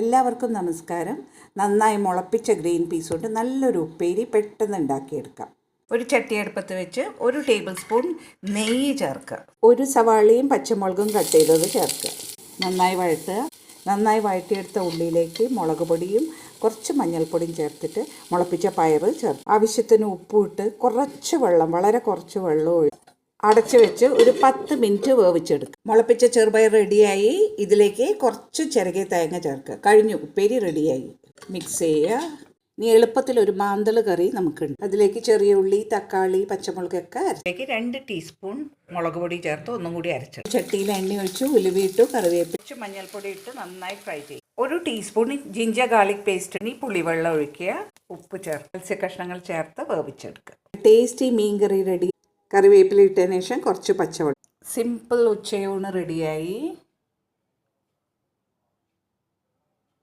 എല്ലാവർക്കും നമസ്കാരം. നന്നായി മുളപ്പിച്ച ഗ്രീൻ പീസ് കൊണ്ട് നല്ലൊരു ഉപ്പേരി പെട്ടെന്ന് ഉണ്ടാക്കിയെടുക്കാം. ഒരു ചട്ടി അടുപ്പത്ത് വെച്ച് ഒരു ടേബിൾ സ്പൂൺ നെയ്യ് ചേർക്കുക. ഒരു സവാളയും പച്ചമുളകും കട്ട് ചെയ്തത് ചേർക്കുക. നന്നായി വഴറ്റുക നന്നായി വഴറ്റിയെടുത്ത ഉള്ളിയിലേക്ക് മുളക് പൊടിയും കുറച്ച് മഞ്ഞൾപ്പൊടിയും ചേർത്തിട്ട് മുളപ്പിച്ച പയർ ചേർക്കുക. ആവശ്യത്തിന് ഉപ്പും ഇട്ട് കുറച്ച് വെള്ളം വളരെ കുറച്ച് വെള്ളം ഒഴി അടച്ച് വെച്ച് ഒരു പത്ത് മിനിറ്റ് വേവിച്ചെടുക്കുക. മുളപ്പിച്ച ചെറുപയർ റെഡിയായി. ഇതിലേക്ക് കുറച്ച് ചിരകിയ തേങ്ങ ചേർക്കുക. കഴിഞ്ഞു. ഉപ്പേരി റെഡിയായി. മിക്സ് ചെയ്യുക. ഇനി എളുപ്പത്തിൽ ഒരു മാന്തൾ കറി നമുക്കുണ്ട്. അതിലേക്ക് ചെറിയ ഉള്ളി തക്കാളി പച്ചമുളകൊക്കെ അരച്ചേക്ക് രണ്ട് ടീസ്പൂൺ മുളക് പൊടി ചേർത്ത് ഒന്നും കൂടി അരച്ചു. ചട്ടിയിൽ എണ്ണ ഒഴിച്ചു ഉലുവിയിട്ടു കറിവേപ്പില കുറച്ച് മഞ്ഞൾപ്പൊടി ഇട്ട് നന്നായി ഫ്രൈ ചെയ്യും. ഒരു ടീസ്പൂൺ ജിഞ്ചർ ഗാർലിക് പേസ്റ്റ് ഇനി പുളിവെള്ളം ഒഴിക്കുക. ഉപ്പ് ചേർത്ത്. മത്സ്യ കഷ്ണങ്ങൾ ചേർത്ത് വേവിച്ചെടുക്കുക. ടേസ്റ്റി മീൻ കറി റെഡി കറിവേപ്പില ഇട്ടതിന് ശേഷം കുറച്ച് പച്ചവെള്ളം. സിമ്പിൾ ഉച്ചയൂണ് റെഡിയായി